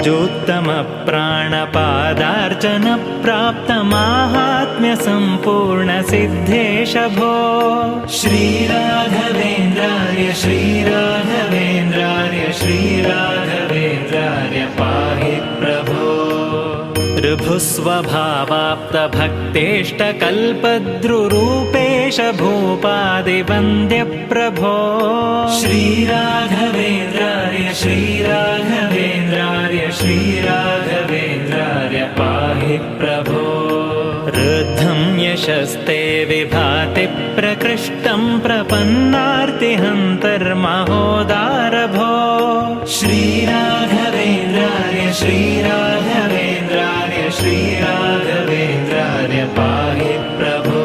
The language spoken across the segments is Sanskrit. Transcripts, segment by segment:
ऋजोत्तमप्राणपादार्चनप्राप्तमाहात्म्यसम्पूर्णसिद्धेश भो श्रीराघवेन्द्राय श्रीराघवेन्द्राय श्रीराघवेन्द्राय पाहि प्रभो। ऋभुस्वभावाप्तभक्तेष्टकल्पद्रुरूपेश भूपादिवन्द्यप्रभो श्रीराघवेन्द्राय यशस्ते विभाति प्रकृष्टं प्रपन्नार्तिहन्तर्महोदारभो। श्रीराघवेन्द्राय श्रीराघवेन्द्राय श्रीराघवेन्द्राय पाहि प्रभो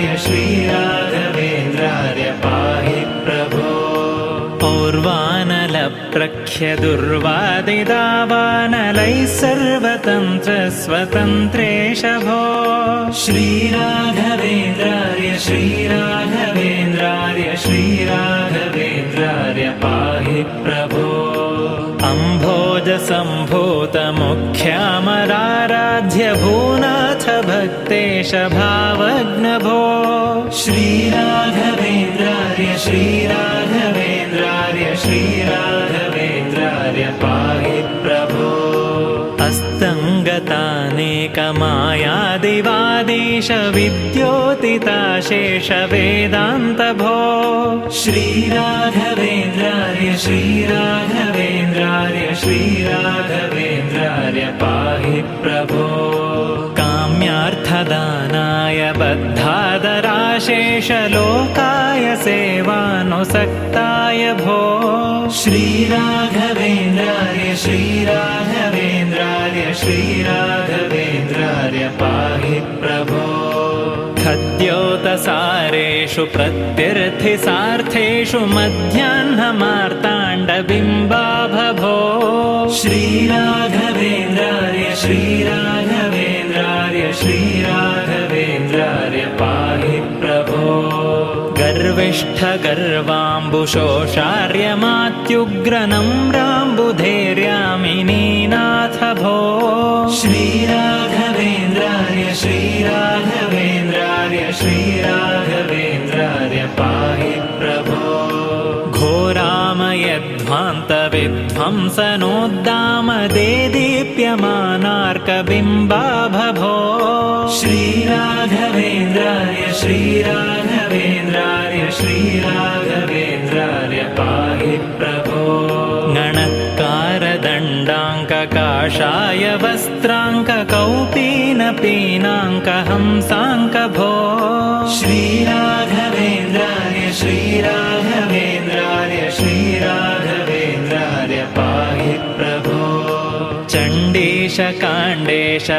श्रीराघवेन्द्राय श्रीराघवेन्द्राय पाहि प्रभो पौर्वानलप्रख्यदुर्वादिदावानलैः सर्वतन्त्रस्वतन्त्रेश भो श्रीराघवेन्द्राय श्रीराघवेन्द्राय श्रीराघवेन्द्राय पाहि प्रभो अम्भोजसम्भूतमुख्यामराराध्य भूनाथ भक्तेश भावग्नभो श्रीराघवेन्द्राय श्रीराघवेन्द्राय श्रीराघवेन्द्राय पाहि प्रभो। अस्तङ्गतानेकमायादिवादीश विद्योतिताशेष वेदान्तभो श्रीराघवेन्द्राय श्रीराघवेन्द्राय श्रीराघवेन्द्राय पाहि प्रभो बद्धादराशेषलोकाय सेवानुसक्ताय भो। श्रीराघवेन्द्रार्य श्रीराघवेन्द्रार्य श्रीराघवेन्द्रार्य पाहि प्रभो। खद्योतसारेषु प्रत्यर्थिसार्थेषु मध्याह्नमार्ताण्डबिम्बाभभो। श्रीराघवेन्द्रार्य श्रीराघवेन्द्रार्य श्रीराघवेन्द्रार्य पाहि गर्विष्ठगर्वाम्बुशोषार्यमात्युग्रनम्राम्बुधैर्यामिनीनाथ भो श्रीराघवेन्द्रार्य श्रीराघवेन्द्रार्य श्रीराघवेन्द्रार्य पाहि प्रभो। घोरामयध्वान्तविध्वंसनोद्दामदेदीप्यमानार्कबिम्बाभभो श्रीराघवेन्द्रार्य श्रीराघवेन्द्रार्य श्रीराघवेन्द्रार्य पाहि प्रभो। गणत्कारदण्डाङ्ककाषाय वस्त्राङ्ककौपीनपीनाङ्कहंसाङ्कभो। श्रीराघवेन्द्रार्य श्रीराघवेन्द्रार्य श्रीराघवेन्द्रार्य पाहि प्रभो। चण्डीशकाण्डेश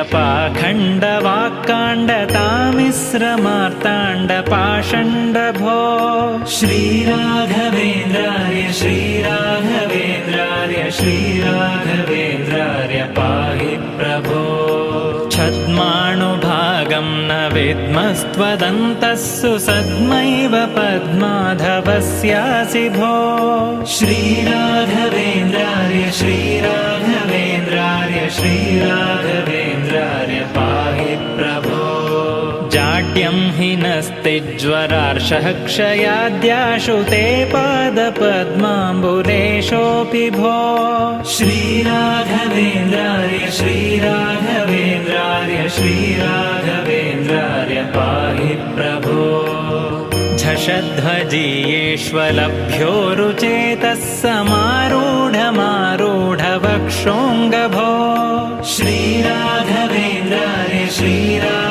पाखण्डवाक्काण्डतामिश्रमार्ताण्डपाषण्डभो श्रीराघवेन्द्रार्य श्रीराघवेन्द्रार्य श्रीराघवेन्द्रार्य पाहि प्रभो। छद्माणुभागं न विद्मस्त्वदन्तः सुसद्मैव पद्माधवस्यासि भो। श्रीराघवेन्द्रार्य श्रीराघवेन्द्रार्य श्रीराघवेन्द्रार्य हि नस्तिज्वरार्षः क्षयाद्याशु ते पादपद्माम्बुलेशोऽपि भो। श्रीराघवेन्द्रार्य श्रीराघवेन्द्रार्य श्रीराघवेन्द्रार्य पाहि प्रभो। झषध्वजीयेष्वलभ्यो रुचेतः समारूढमारूढवक्षोऽङ्गभो श्रीराघवेन्द्रार्य श्रीराघवेन्द्रार्य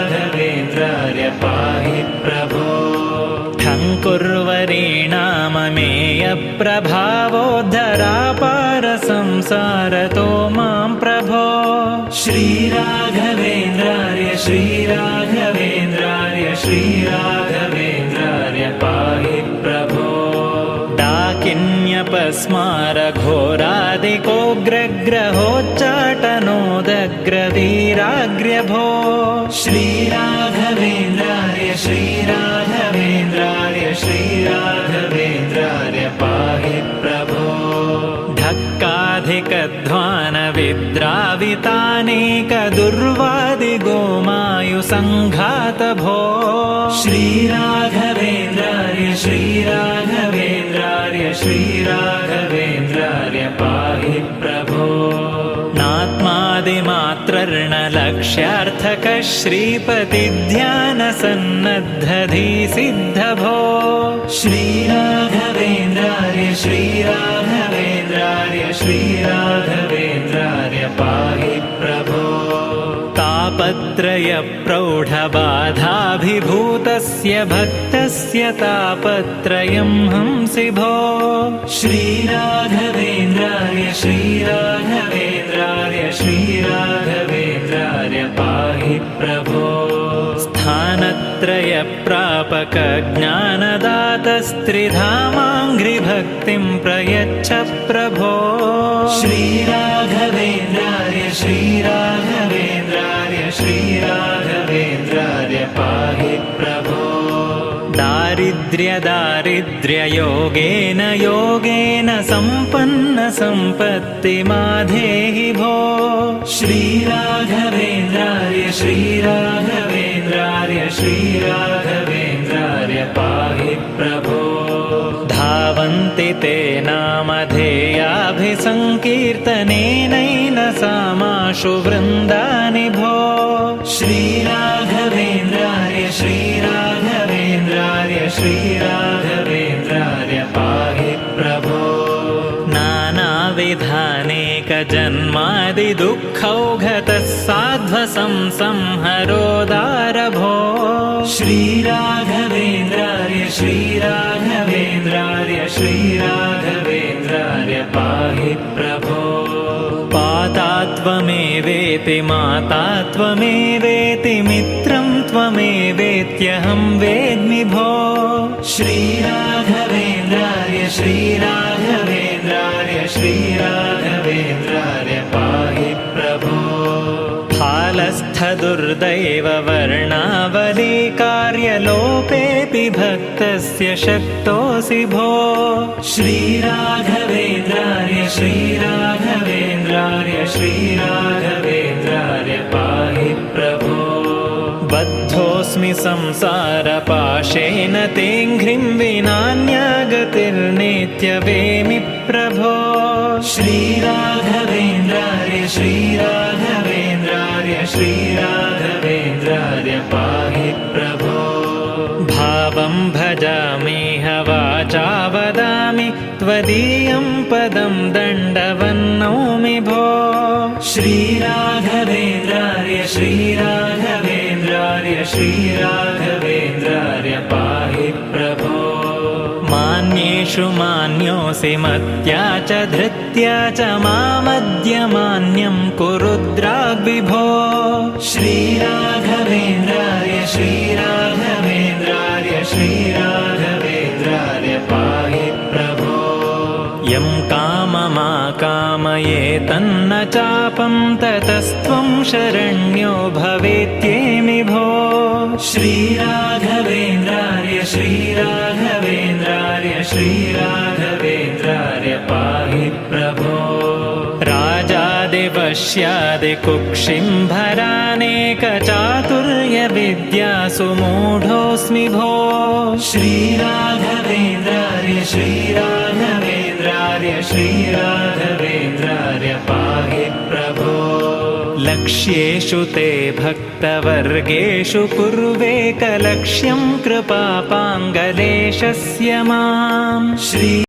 पाहि प्रभो। ठङ्कुर्वरीणाममेयप्रभावोद्धरापारसंसारतो मां प्रभो। श्रीराघवेन्द्रार्य श्रीराघवेन्द्रार्य श्रीराघवेन्द्रार्य पाहि प्रभो डाकिन्यपस्मारघोरादिकोग्रग्रहोच्चाटनोदग्रवीराग्र्यभो श्रीराघवेन्द्रार्य श्रीराघवेन्द्रार्य श्रीराघवेन्द्रार्य पाहि प्रभो। धक्काधिकध्वानविद्रावितानेकदुर्वादिगोमायुसङ्घातभो। श्रीराघवेन्द्रार्य श्रीराघवेन्द्रार्य श्रीराघवेन्द्रार्य पाहि प्रभो नात्मादिमात्रर्णलक्ष्यार्थकः श्रीपतिध्यानसन्नद्धधीसिद्धभो श्रीराघवेन्द्रार्य श्रीराघवेन्द्रार्य श्रीराघवेन्द्रार्य पाहि प्रभो। तापत्रयप्रौढबाधाभिभूतस्य भक्तस्य तापत्रयं हंसि भो। श्रीराघवेन्द्रार्य श्रीराघवेन्द्रार्य श्रीराघवेन्द्रार्य पाहि प्रभो। स्थानत्रयप्रापकज्ञानदातस्त्रिधामाङ्घ्रिभक्तिं प्रयच्छ प्रभो। श्रीराघवेन्द्रार्य श्रीराघवेन्द्रार्य श्रीराघवेन्द्रार्य पाहि प्रभो। दारिद्र्यदारिद्र्ययोगेन योगेन सम्पन्नसम्पत्तिमाधेहि भो। श्रीराघवेन्द्रार्य श्रीराघवेन्द्रार्य श्रीराघवेन्द्रार्य पाहि प्रभो। धावन्ति ते नामधेयाभिसङ्कीर्तनेनैन सामाशु वृन्दानि नानाविधानेकजन्मादिदुःखौघतः साध्वसं संहरोदारभो श्रीराघवेन्द्रार्य श्रीराघवेन्द्रार्य श्रीराघवेन्द्रार्य पाहि प्रभो। पाता त्वमेवेति माता त्वमेवेति मित्रं त्वमेवेत्यहं वेद्मि भो श्रीराघवेन्द्रार्य श्रीराघवेन्द्रार्य श्रीराघवेन्द्रार्य फालस्थदुर्दैव वर्णावली कार्यलोपेऽपि भक्तस्य शक्तोऽसि भो। श्रीराघवेन्द्रार्य श्रीराघवेन्द्रार्य श्रीराघवेन्द्रार्य पाहि प्रभो। बद्धोऽस्मि संसारपाशेन तेङ्घ्रिं विनान्यागतिर्नेत्यवेमि प्रभो। श्रीराघवेन्द्रार्य श्रीराघवेन्द्रार्य श्रीराघवेन्द्रार्य पाहि प्रभो। भावं भजामिह वाचा वदामि त्वदीयं पदं दण्डवन्नौमि भो। श्रीराघवेन्द्रार्य श्रीराघवेन्द्रार्य श्रीराघवेन्द्रार्य पाहि प्रभो। मान्येषु मान्योऽसि मत्या च धृत्या च मामद्य मान्यं कुरुद्राग्विभो। श्रीराघवेन्द्रार्य श्रीराघवेन्द्रार्य श्रीराघवेन्द्रार्य पाहि प्रभो। यं काममाकामये तन्न चापं ततस्त्वं शरण्यो भवेत्येमि भो श्रीराघवेन्द्रार्य श्रीराघवेन्द्रार्य श्रीराघवेन्द्रार्य राजादिपश्यादिकुक्षिम्भरानेकचातुर्यविद्यासु मूढोऽस्मि भो। श्रीराघवेन्द्रार्य श्रीराघवेन्द्रार्य श्रीराघवेन्द्रार्य पाहि प्रभो। लक्ष्येषु ते भक्तवर्गेषु कुर्वेकलक्ष्यं कृपापाङ्गलेशस्य माम्। श्री